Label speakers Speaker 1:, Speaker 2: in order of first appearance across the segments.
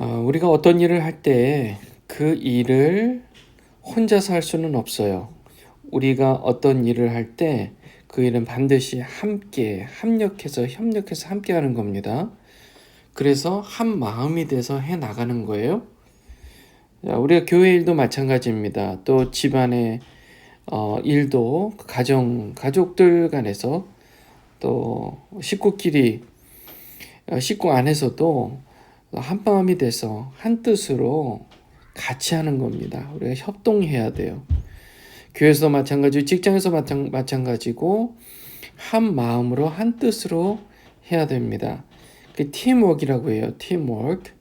Speaker 1: 어, 우리가 어떤 일을 할 때 그 일을 혼자서 할 수는 없어요. 우리가 어떤 일을 할 때 그 일은 반드시 함께 합력해서 협력해서 함께 하는 겁니다. 그래서 한 마음이 돼서 해 나가는 거예요. 자, 우리가 교회 일도 마찬가지입니다. 또 집안의 어, 일도 가정 가족들 간에서 또 식구끼리 어, 식구 안에서도 한 마음이 돼서 한 뜻으로 같이 하는 겁니다. 우리가 협동해야 돼요. 교회에서 마찬가지고 직장에서 마찬, 마찬가지고 한 마음으로 한 뜻으로 해야 됩니다. 그 팀워크라고 해요. 팀워크.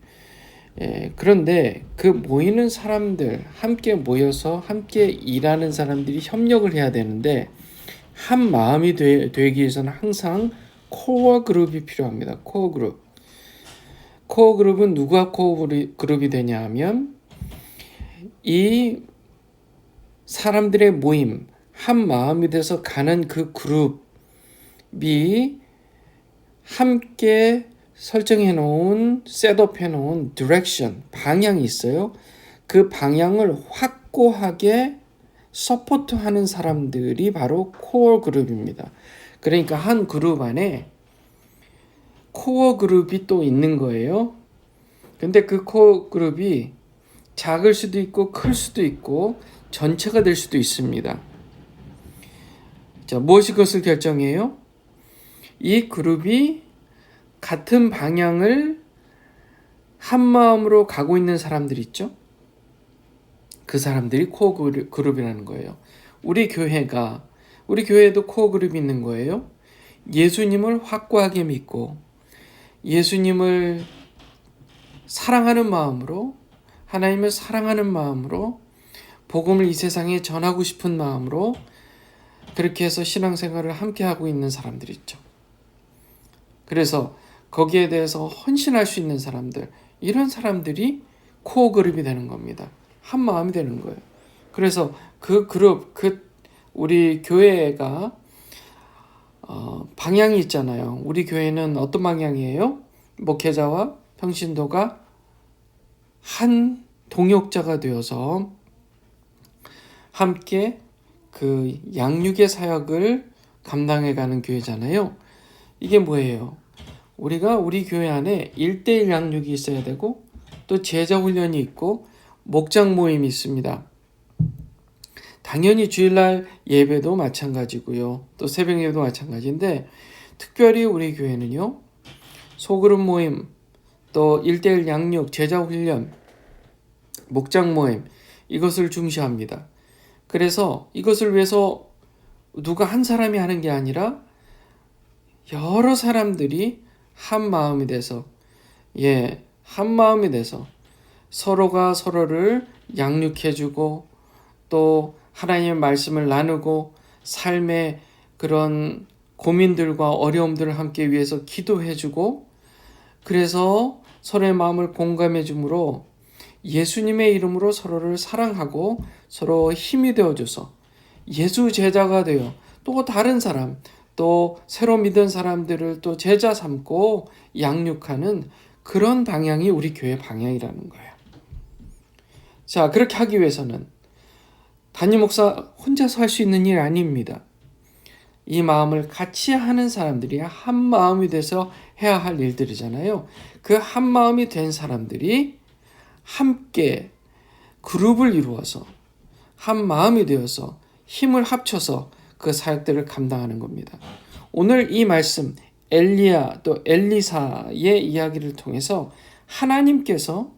Speaker 1: 예, 그런데 그 모이는 사람들 함께 모여서 함께 일하는 사람들이 협력을 해야 되는데 한 마음이 되, 되기 위해서는 항상 코어 그룹이 필요합니다. 코어 그룹. 코어 그룹은 누가 코어 그룹이 되냐 하면 이 사람들의 모임, 한 마음이 돼서 가는 그 그룹이 함께 설정해 놓은, 셋업해 놓은 디렉션, 방향이 있어요. 그 방향을 확고하게 서포트하는 사람들이 바로 코어 그룹입니다. 그러니까 한 그룹 안에 코어 그룹이 또 있는 거예요. 근데 그 코어 그룹이 작을 수도 있고 클 수도 있고 전체가 될 수도 있습니다. 자, 무엇이 그것을 결정해요? 이 그룹이 같은 방향을 한 마음으로 가고 있는 사람들 있죠? 그 사람들이 코어 그룹이라는 거예요. 우리 교회가 우리 교회에도 코어 그룹이 있는 거예요. 예수님을 확고하게 믿고 예수님을 사랑하는 마음으로 하나님을 사랑하는 마음으로 복음을 이 세상에 전하고 싶은 마음으로 그렇게 해서 신앙생활을 함께 하고 있는 사람들이 있죠. 그래서 거기에 대해서 헌신할 수 있는 사람들, 이런 사람들이 코어 그룹이 되는 겁니다. 한 마음이 되는 거예요. 그래서 그 그룹, 그 우리 교회가 어, 방향이 있잖아요. 우리 교회는 어떤 방향이에요? 목회자와 평신도가 한 동역자가 되어서 함께 그 양육의 사역을 감당해 가는 교회잖아요. 이게 뭐예요? 우리가 우리 교회 안에 1대1 양육이 있어야 되고 또 제자 훈련이 있고 목장 모임이 있습니다. 당연히 주일날 예배도 마찬가지고요. 또 새벽 예배도 마찬가지인데 특별히 우리 교회는요. 소그룹 모임, 또 1대1 양육, 제자 훈련, 목장 모임 이것을 중시합니다. 그래서 이것을 위해서 누가 한 사람이 하는 게 아니라 여러 사람들이 한 마음이 돼서 예, 한 마음이 돼서 서로가 서로를 양육해 주고 또 하나님의 말씀을 나누고 삶의 그런 고민들과 어려움들을 함께 위해서 기도해 주고 그래서 서로의 마음을 공감해 주므로 예수님의 이름으로 서로를 사랑하고 서로 힘이 되어 줘서 예수 제자가 되어 또 다른 사람 또 새로 믿은 사람들을 또 제자 삼고 양육하는 그런 방향이 우리 교회 방향이라는 거예요. 자, 그렇게 하기 위해서는 담임 목사 혼자서 할 수 있는 일 아닙니다. 이 마음을 같이 하는 사람들이 한 마음이 돼서 해야 할 일들이잖아요. 그 한 마음이 된 사람들이 함께 그룹을 이루어서 한 마음이 되어서 힘을 합쳐서 그 사역들을 감당하는 겁니다. 오늘 이 말씀 엘리야 또 엘리사의 이야기를 통해서 하나님께서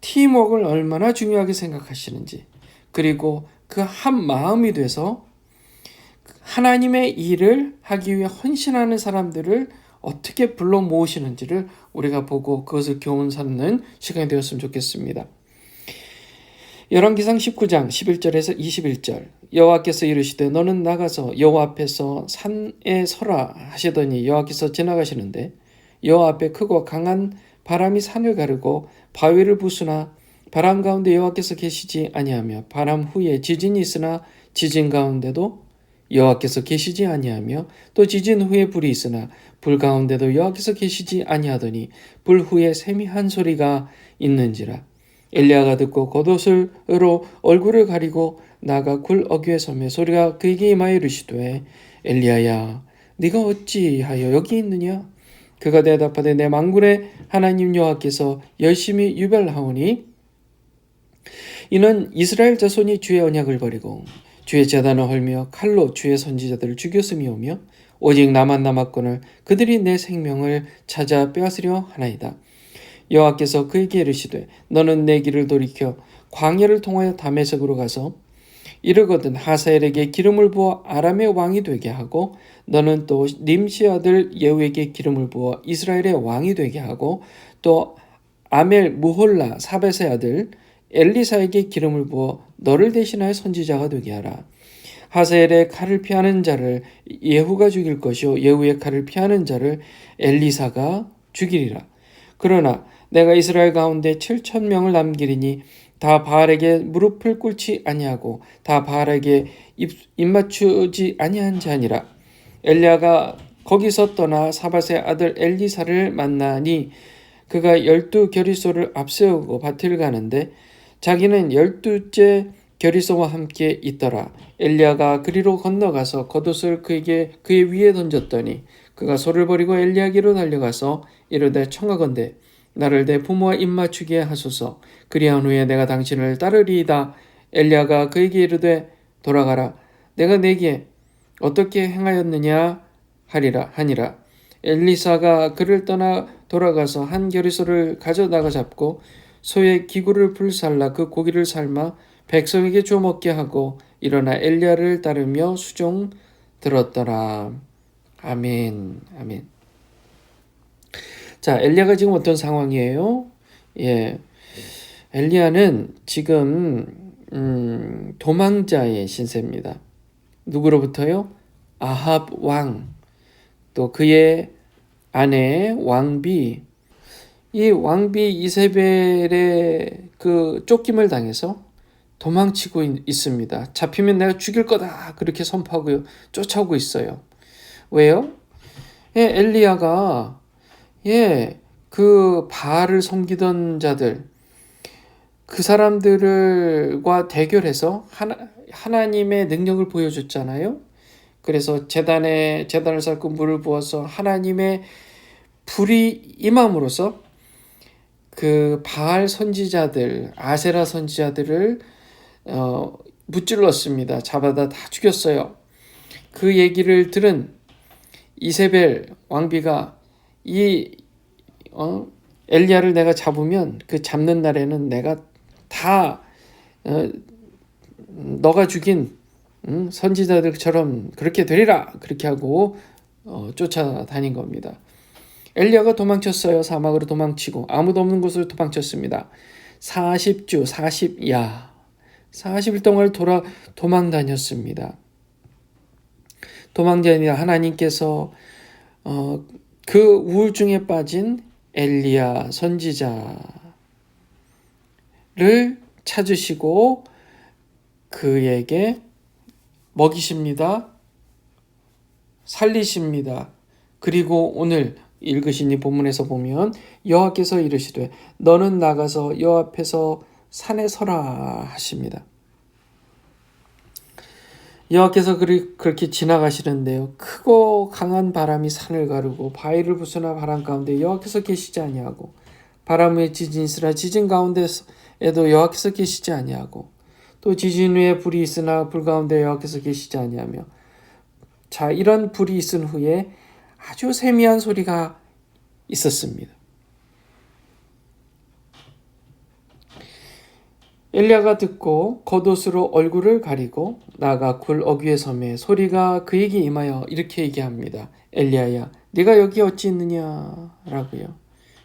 Speaker 1: 팀워크를 얼마나 중요하게 생각하시는지 그리고 그 한 마음이 돼서 하나님의 일을 하기 위해 헌신하는 사람들을 어떻게 불러 모으시는지를 우리가 보고 그것을 교훈 삼는 시간이 되었으면 좋겠습니다. 열왕기상 19장 11절에서 21절 여호와께서 이르시되 너는 나가서 여호와 앞에서 산에 서라 하시더니 여호와께서 지나가시는데 여호와 앞에 크고 강한 바람이 산을 가르고 바위를 부수나 바람 가운데 여호와께서 계시지 아니하며 바람 후에 지진이 있으나 지진 가운데도 여호와께서 계시지 아니하며 또 지진 후에 불이 있으나 불 가운데도 여호와께서 계시지 아니하더니 불 후에 샘이 한 소리가 있는지라. 엘리야가 듣고 겉옷으로 얼굴을 가리고 나가 굴 어귀에 섬에 소리가 그에게 임하여 이르시되 엘리야야 네가 어찌하여 여기 있느냐? 그가 대답하되 내 망군의 하나님 여호와께서 열심히 유별하오니 이는 이스라엘 자손이 주의 언약을 버리고 주의 재단을 헐며 칼로 주의 선지자들을 죽였음이오며 오직 나만 남았거늘 그들이 내 생명을 찾아 빼앗으려 하나이다. 여호와께서 그에게 이르시되 너는 내 길을 돌이켜 광야를 통하여 다메섹으로 가서 이르거든 하사엘에게 기름을 부어 아람의 왕이 되게 하고 너는 또 님시 아들 예후에게 기름을 부어 이스라엘의 왕이 되게 하고 또 아멜 무홀라 사벳의 아들 엘리사에게 기름을 부어 너를 대신하여 선지자가 되게 하라. 하사엘의 칼을 피하는 자를 예후가 죽일 것이요 예후의 칼을 피하는 자를 엘리사가 죽이리라. 그러나 내가 이스라엘 가운데 7천 명을 남기리니 다 바알에게 무릎을 꿇지 아니하고 다 바알에게 입, 입 맞추지 아니한 자니라. 엘리야가 거기서 떠나 사밧의 아들 엘리사를 만나니 그가 열두 결의소를 앞세우고 밭을 가는데 자기는 열두째 결의소와 함께 있더라. 엘리야가 그리로 건너가서 겉옷을 그에게 그의 위에 던졌더니 그가 소를 버리고 엘리야기로 달려가서 이르되 청하건대 나를 내 부모와 입맞추게 하소서. 그리한 후에 내가 당신을 따르리이다. 엘리야가 그에게 이르되 돌아가라. 내가 내게 어떻게 행하였느냐 하리라 하니라. 엘리사가 그를 떠나 돌아가서 한 결의소를 가져다가 잡고 소의 기구를 불살라 그 고기를 삶아 백성에게 줘 먹게 하고 일어나 엘리야를 따르며 수종 들었더라. 아멘. 아멘. 자, 엘리야가 지금 어떤 상황이에요? 예. 엘리야는 지금 음, 도망자의 신세입니다. 누구로부터요? 아합 왕, 또 그의 아내 왕비, 이 왕비 이세벨의 그 쫓김을 당해서 도망치고 있, 습니다 잡히면 내가 죽일 거다 그렇게 선포하고 쫓아오고 있어요. 왜요? 예, 엘리야가 예, 그 바알을 섬기던 자들 그 사람들과 대결해서 하나, 하나님의 능력을 보여줬잖아요. 그래서 재단에 재단을 쌓고 물을 부어서 하나님의 불이 임함으로써 그 바알 선지자들, 아세라 선지자들을 어, 무찔렀습니다. 잡아다 다 죽였어요. 그 얘기를 들은 이세벨 왕비가 이 어, 엘리야를 내가 잡으면 그 잡는 날에는 내가 다 어, 너가 죽인 응? 선지자들처럼 그렇게 되리라 그렇게 하고 어, 쫓아다닌 겁니다. 엘리야가 도망쳤어요. 사막으로 도망치고 아무도 없는 곳으로 도망쳤습니다. 40주 40야 40일 동안 돌아 도망 다녔습니다. 도망자니라 하나님께서 어, 그 우울증에 빠진 엘리야 선지자를 찾으시고 그에게 먹이십니다. 살리십니다. 그리고 오늘 읽으신 이 본문에서 보면 여호와께서 이르시되 너는 나가서 여호와 앞에서 산에 서라 하십니다. 여호와께서 그렇게 지나가시는데요. 크고 강한 바람이 산을 가르고 바위를 부수나 바람 가운데 여호와께서 계시지 아니하고 바람의 지진 있으나 지진 가운데에도 여호와께서 계시지 아니하고 또 지진 후에 불이 있으나 불 가운데 여호와께서 계시지 아니하며 자 이런 불이 있은 후에 아주 세미한 소리가 있었습니다. 엘리야가 듣고 겉옷으로 얼굴을 가리고 나가 굴 어귀에 섬에 소리가 그에게 임하여 이렇게 얘기합니다. 엘리야야, 네가 여기 어찌 있느냐라고요.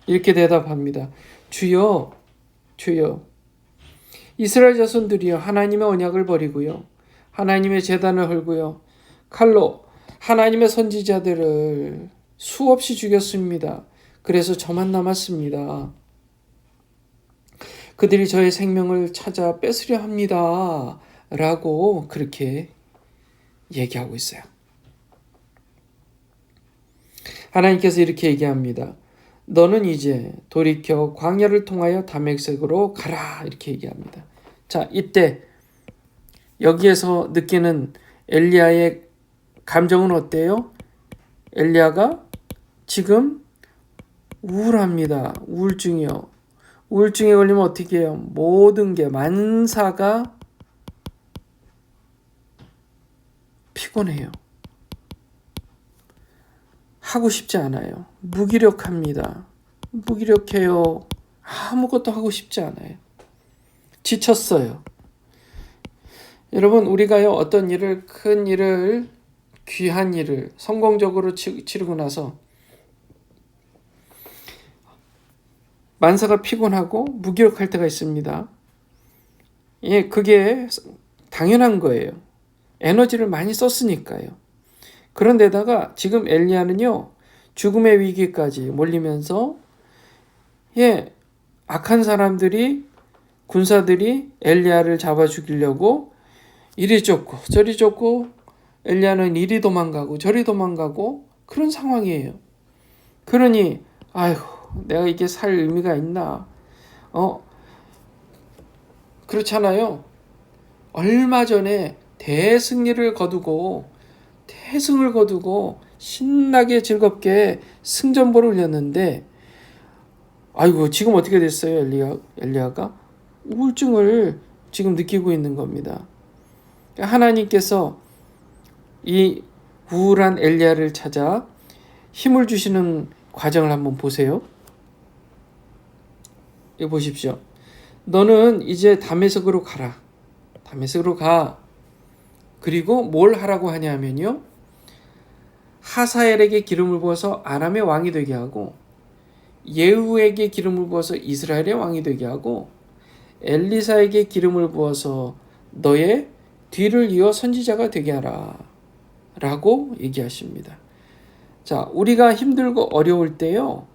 Speaker 1: 이렇게 대답합니다. 주여, 주여. 이스라엘 자손들이여 하나님의 언약을 버리고요. 하나님의 재단을 헐고요. 칼로 하나님의 선지자들을 수없이 죽였습니다. 그래서 저만 남았습니다. 그들이 저의 생명을 찾아 뺏으려 합니다. 라고 그렇게 얘기하고 있어요. 하나님께서 이렇게 얘기합니다. 너는 이제 돌이켜 광야를 통하여 다메섹으로 가라 이렇게 얘기합니다. 자, 이때 여기에서 느끼는 엘리야의 감정은 어때요? 엘리야가 지금 우울합니다. 우울증이요. 우울증에 걸리면 어떻게 해요? 모든 게 만사가 피곤해요. 하고 싶지 않아요. 무기력합니다. 무기력해요. 아무것도 하고 싶지 않아요. 지쳤어요. 여러분, 우리가요, 어떤 일을, 큰 일을, 귀한 일을 성공적으로 치르고 나서 만사가 피곤하고 무기력할 때가 있습니다. 예, 그게 당연한 거예요. 에너지를 많이 썼으니까요. 그런데다가 지금 엘리야는요, 죽음의 위기까지 몰리면서, 예, 악한 사람들이, 군사들이 엘리야를 잡아 죽이려고 이리 쫓고 저리 쫓고 엘리야는 이리 도망가고 저리 도망가고 그런 상황이에요. 그러니, 아이고, 내가 이게 살 의미가 있나? 어, 그렇잖아요. 얼마 전에 대승리를 거두고 대승을 거두고 신나게 즐겁게 승전보를 올렸는데 아이고 지금 어떻게 됐어요 엘리야 엘리야가 우울증을 지금 느끼고 있는 겁니다. 하나님께서 이 우울한 엘리야를 찾아 힘을 주시는 과정을 한번 보세요. 이 보십시오. 너는 이제 담에색으로 가라. 담에색으로 가. 그리고 뭘 하라고 하냐면요. 하사엘에게 기름을 부어서 아람의 왕이 되게 하고 예후에게 기름을 부어서 이스라엘의 왕이 되게 하고 엘리사에게 기름을 부어서 너의 뒤를 이어 선지자가 되게 하라. 라고 얘기하십니다. 자, 우리가 힘들고 어려울 때요.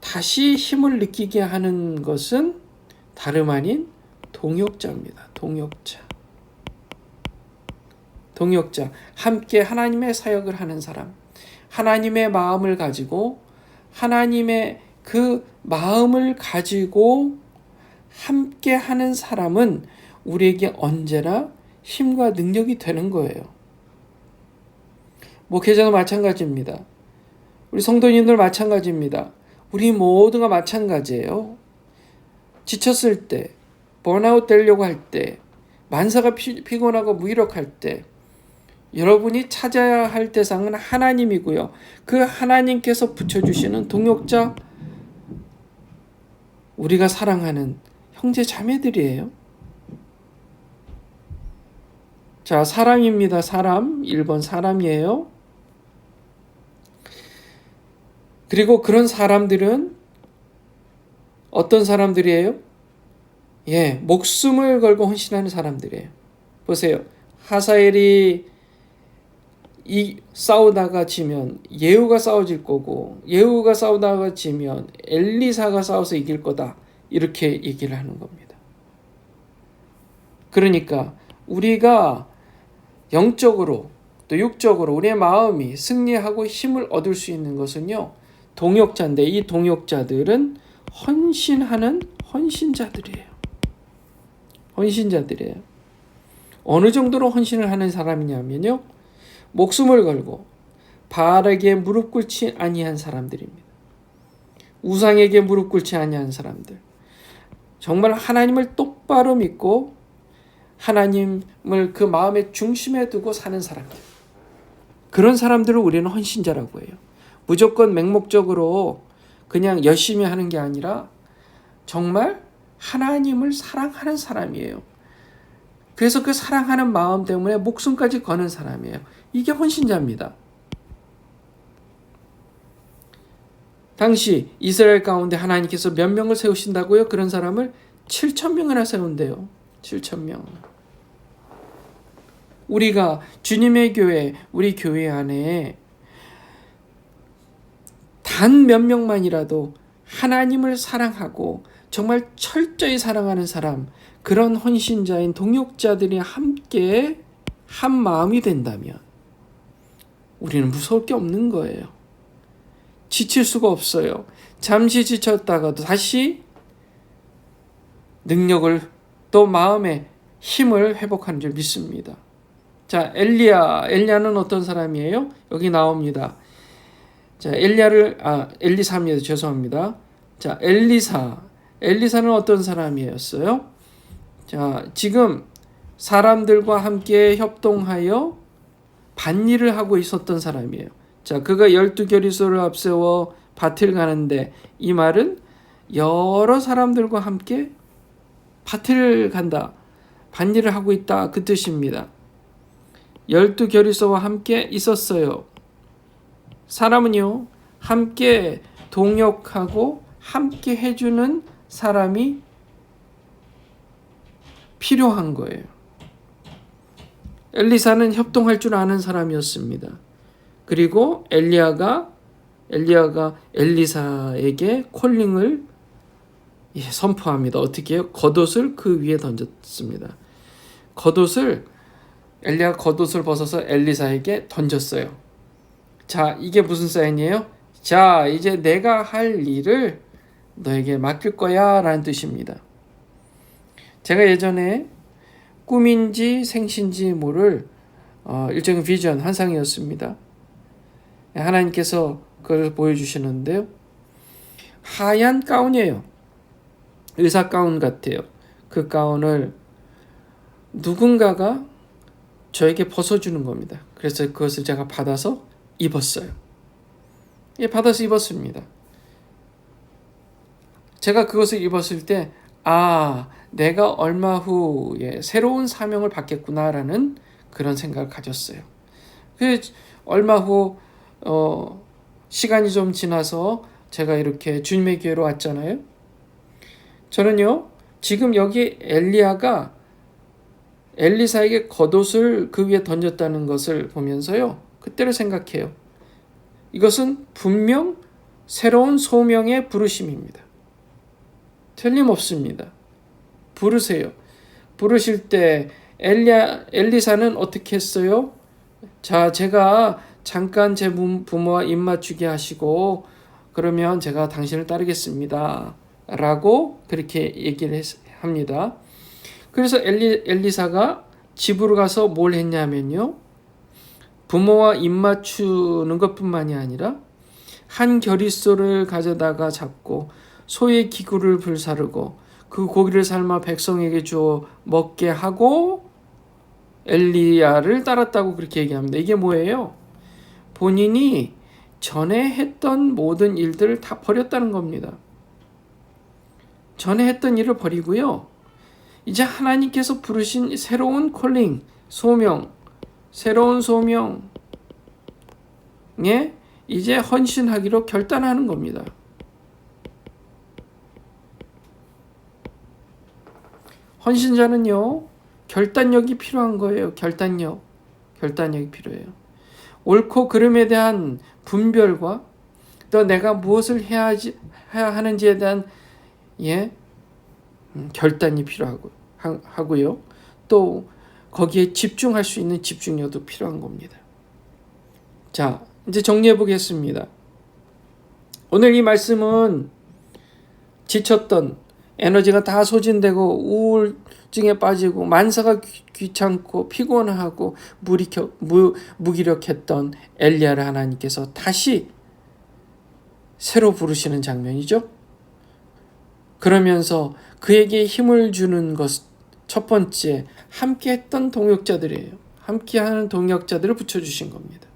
Speaker 1: 다시 힘을 느끼게 하는 것은 다름 아닌 동역자입니다. 동역자. 동역자. 함께 하나님의 사역을 하는 사람. 하나님의 마음을 가지고 하나님의 그 마음을 가지고 함께 하는 사람은 우리에게 언제나 힘과 능력이 되는 거예요. 목회자도 마찬가지입니다. 우리 성도님들 마찬가지입니다. 우리 모두가 마찬가지예요. 지쳤을 때, 번아웃 되려고 할 때, 만사가 피, 피곤하고 무기력할 때, 여러분이 찾아야 할 대상은 하나님이고요. 그 하나님께서 붙여주시는 동역자, 우리가 사랑하는 형제 자매들이에요. 자, 사람입니다. 사람. 1번 사람이에요. 그리고 그런 사람들은 어떤 사람들이에요? 예, 목숨을 걸고 헌신하는 사람들이에요. 보세요. 하사엘이 이 싸우다가 지면 예후가 싸워질 거고 예후가 싸우다가 지면 엘리사가 싸워서 이길 거다. 이렇게 얘기를 하는 겁니다. 그러니까 우리가 영적으로 또 육적으로 우리의 마음이 승리하고 힘을 얻을 수 있는 것은요. 동역자인데 이 동역자들은 헌신하는 헌신자들이에요. 헌신자들이에요. 어느 정도로 헌신을 하는 사람이냐면요. 목숨을 걸고 바알에게 무릎 꿇지 아니한 사람들입니다. 우상에게 무릎 꿇지 아니한 사람들. 정말 하나님을 똑바로 믿고 하나님을 그 마음의 중심에 두고 사는 사람들. 그런 사람들을 우리는 헌신자라고 해요. 무조건 맹목적으로 그냥 열심히 하는 게 아니라 정말 하나님을 사랑하는 사람이에요. 그래서 그 사랑하는 마음 때문에 목숨까지 거는 사람이에요. 이게 헌신자입니다. 당시 이스라엘 가운데 하나님께서 몇 명을 세우신다고요? 그런 사람을 7천 명이나 세운대요. 7천 명. 우리가 주님의 교회, 우리 교회 안에 단 몇 명만이라도 하나님을 사랑하고 정말 철저히 사랑하는 사람, 그런 헌신자인 동역자들이 함께 한 마음이 된다면 우리는 무서울 게 없는 거예요. 지칠 수가 없어요. 잠시 지쳤다가도 다시 능력을 또 마음의 힘을 회복하는 줄 믿습니다. 자, 엘리야, 엘리야는 어떤 사람이에요? 여기 나옵니다. 자, 엘리야를 아, 엘리사입니다. 죄송합니다. 자, 엘리사. 엘리사는 어떤 사람이었어요? 자, 지금 사람들과 함께 협동하여 반일을 하고 있었던 사람이에요. 자, 그가 열두 결의소를 앞세워 밭을 가는데 이 말은 여러 사람들과 함께 밭을 간다. 반일을 하고 있다. 그 뜻입니다. 열두 결의소와 함께 있었어요. 사람은요, 함께 동역하고 함께 해주는 사람이 필요한 거예요. 엘리사는 협동할 줄 아는 사람이었습니다. 그리고 엘리야가 엘리야가 엘리사에게 콜링을 예, 선포합니다. 어떻게 해요? 겉옷을 그 위에 던졌습니다. 겉옷을 엘리야 겉옷을 벗어서 엘리사에게 던졌어요. 자, 이게 무슨 사인이에요? 자, 이제 내가 할 일을 너에게 맡길 거야 라는 뜻입니다. 제가 예전에 꿈인지 생신지 모를 어, 일종의 비전, 환상이었습니다. 하나님께서 그걸 보여주시는데요. 하얀 가운이에요. 의사 가운 같아요. 그 가운을 누군가가 저에게 벗어주는 겁니다. 그래서 그것을 제가 받아서 입었어요. 예, 받아서 입었습니다. 제가 그것을 입었을 때, 아, 내가 얼마 후에 새로운 사명을 받겠구나라는 그런 생각을 가졌어요. 그 얼마 후 어, 시간이 좀 지나서 제가 이렇게 주님의 교회로 왔잖아요. 저는요, 지금 여기 엘리야가 엘리사에게 겉옷을 그 위에 던졌다는 것을 보면서요, 그때를 생각해요. 이것은 분명 새로운 소명의 부르심입니다. 틀림없습니다. 부르세요. 부르실 때 엘리야, 엘리사는 어떻게 했어요? 자, 제가 잠깐 제 부모와 입 맞추게 하시고 그러면 제가 당신을 따르겠습니다. 라고 그렇게 얘기를 했, 합니다. 그래서 엘리, 엘리사가 집으로 가서 뭘 했냐면요. 부모와 입맞추는 것뿐만이 아니라 한 결의소를 가져다가 잡고 소의 기구를 불사르고 그 고기를 삶아 백성에게 주어 먹게 하고 엘리야를 따랐다고 그렇게 얘기합니다. 이게 뭐예요? 본인이 전에 했던 모든 일들을 다 버렸다는 겁니다. 전에 했던 일을 버리고요. 이제 하나님께서 부르신 새로운 콜링, 소명, 새로운 소명에 이제 헌신하기로 결단하는 겁니다. 헌신자는요, 결단력이 필요한 거예요. 결단력. 결단력이 필요해요. 옳고 그름에 대한 분별과 또 내가 무엇을 해야, 하지, 해야 하는지에 대한 예, 음, 결단이 필요하고 하고요. 또 거기에 집중할 수 있는 집중력도 필요한 겁니다. 자, 이제 정리해 보겠습니다. 오늘 이 말씀은 지쳤던 에너지가 다 소진되고 우울증에 빠지고 만사가 귀찮고 피곤하고 무리켜, 무, 무기력했던 엘리야를 하나님께서 다시 새로 부르시는 장면이죠. 그러면서 그에게 힘을 주는 것 첫 번째 함께 했던 동역자들이에요. 함께 하는 동역자들을 붙여 주신 겁니다.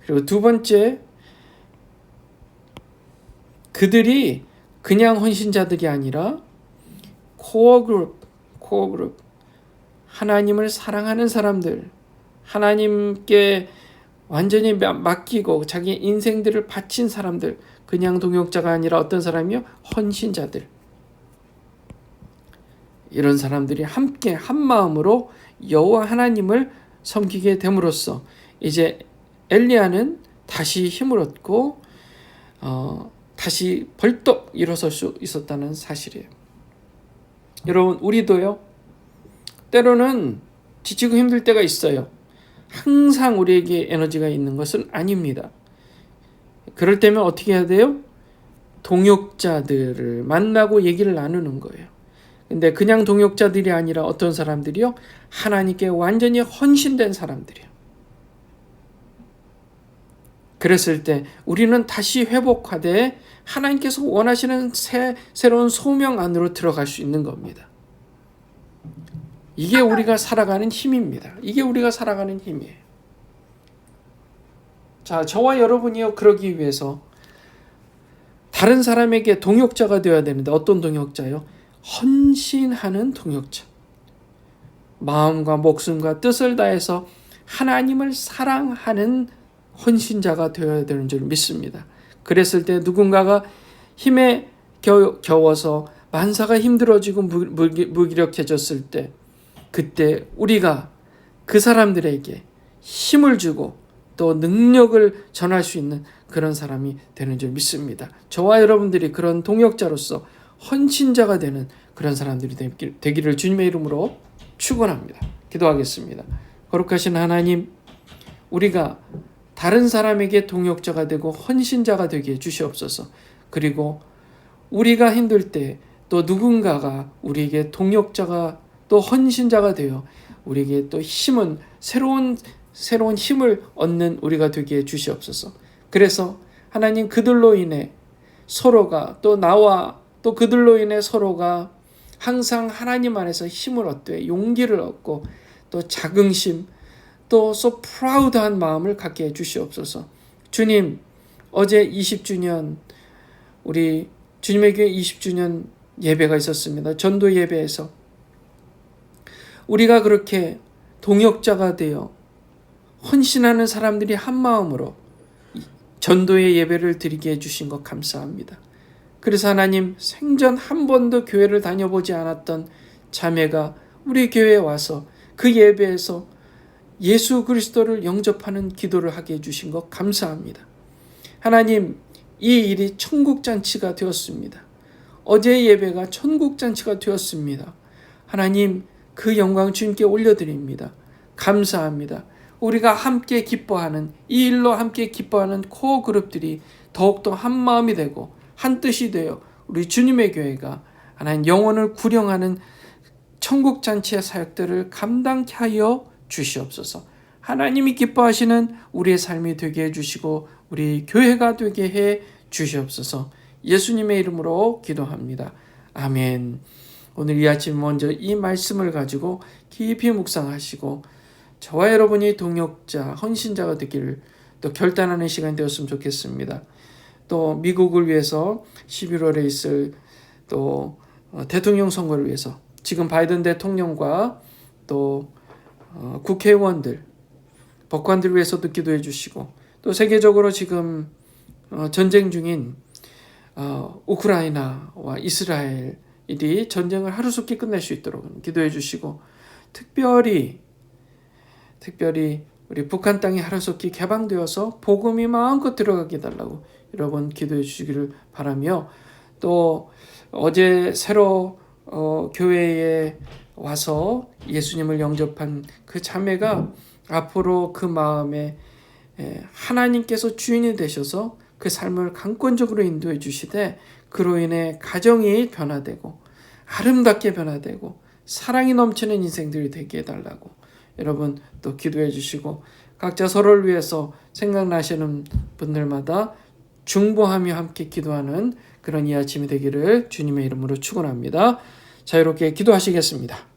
Speaker 1: 그리고 두 번째 그들이 그냥 헌신자들이 아니라 코어 그룹, 코어 그룹. 하나님을 사랑하는 사람들, 하나님께 완전히 맡기고 자기 인생들을 바친 사람들, 그냥 동역자가 아니라 어떤 사람이요? 헌신자들. 이런 사람들이 함께 한 마음으로 여호와 하나님을 섬기게 됨으로써 이제 엘리야는 다시 힘을 얻고 어, 다시 벌떡 일어설 수 있었다는 사실이에요. 여러분 우리도요 때로는 지치고 힘들 때가 있어요. 항상 우리에게 에너지가 있는 것은 아닙니다. 그럴 때면 어떻게 해야 돼요? 동역자들을 만나고 얘기를 나누는 거예요. 근데 그냥 동역자들이 아니라 어떤 사람들이요? 하나님께 완전히 헌신된 사람들이요. 그랬을 때 우리는 다시 회복하되 하나님께서 원하시는 새, 새로운 소명 안으로 들어갈 수 있는 겁니다. 이게 우리가 살아가는 힘입니다. 이게 우리가 살아가는 힘이에요. 자, 저와 여러분이요, 그러기 위해서 다른 사람에게 동역자가 되어야 되는데 어떤 동역자요? 헌신하는 동역자. 마음과 목숨과 뜻을 다해서 하나님을 사랑하는 헌신자가 되어야 되는 줄 믿습니다. 그랬을 때 누군가가 힘에 겨, 겨워서 만사가 힘들어지고 무기력해졌을 때 그때 우리가 그 사람들에게 힘을 주고 또 능력을 전할 수 있는 그런 사람이 되는 줄 믿습니다. 저와 여러분들이 그런 동역자로서 헌신자가 되는 그런 사람들이 되기를 주님의 이름으로 축원합니다. 기도하겠습니다. 거룩하신 하나님, 우리가 다른 사람에게 동역자가 되고 헌신자가 되게 해 주시옵소서. 그리고 우리가 힘들 때 또 누군가가 우리에게 동역자가 또 헌신자가 되어 우리에게 또 힘은 새로운 새로운 힘을 얻는 우리가 되게 해 주시옵소서. 그래서 하나님 그들로 인해 서로가 또 나와 또 그들로 인해 서로가 항상 하나님 안에서 힘을 얻되 용기를 얻고 또 자긍심 또 so proud한 마음을 갖게 해 주시옵소서. 주님, 어제 20주년 우리 주님의 교회 20주년 예배가 있었습니다. 전도 예배에서 우리가 그렇게 동역자가 되어 헌신하는 사람들이 한 마음으로 전도의 예배를 드리게 해 주신 것 감사합니다. 그래서 하나님 생전 한 번도 교회를 다녀보지 않았던 자매가 우리 교회에 와서 그 예배에서 예수 그리스도를 영접하는 기도를 하게 해주신 것 감사합니다. 하나님, 이 일이 천국잔치가 되었습니다. 어제 예배가 천국잔치가 되었습니다. 하나님, 그 영광 주님께 올려드립니다. 감사합니다. 우리가 함께 기뻐하는, 이 일로 함께 기뻐하는 코어 그룹들이 더욱더 한 마음이 되고, 한 뜻이 되어 우리 주님의 교회가 하나님 영혼을 구령하는 천국 잔치의 사역들을 감당케 하여 주시옵소서. 하나님이 기뻐하시는 우리의 삶이 되게 해 주시고 우리 교회가 되게 해 주시옵소서. 예수님의 이름으로 기도합니다. 아멘. 오늘 이 아침 먼저 이 말씀을 가지고 깊이 묵상하시고 저와 여러분이 동역자, 헌신자가 되기를 또 결단하는 시간 되었으면 좋겠습니다. 또 미국을 위해서 11월에 있을 또 어, 대통령 선거를 위해서 지금 바이든 대통령과 또 어, 국회의원들, 법관들 위해서도 기도해 주시고 또 세계적으로 지금 어, 전쟁 중인 어, 우크라이나와 이스라엘이 전쟁을 하루속히 끝낼 수 있도록 기도해 주시고 특별히 특별히 우리 북한 땅이 하루속히 개방되어서 복음이 마음껏 들어가게 달라고 여러분 기도해 주시기를 바라며 또 어제 새로 어, 교회에 와서 예수님을 영접한 그 자매가 앞으로 그 마음에 하나님께서 주인이 되셔서 그 삶을 강권적으로 인도해 주시되 그로 인해 가정이 변화되고 아름답게 변화되고 사랑이 넘치는 인생들이 되게 해달라고 여러분 또 기도해 주시고 각자 서로를 위해서 생각나시는 분들마다 중보하며 함께 기도하는 그런 이 아침이 되기를 주님의 이름으로 축원합니다. 자유롭게 기도하시겠습니다.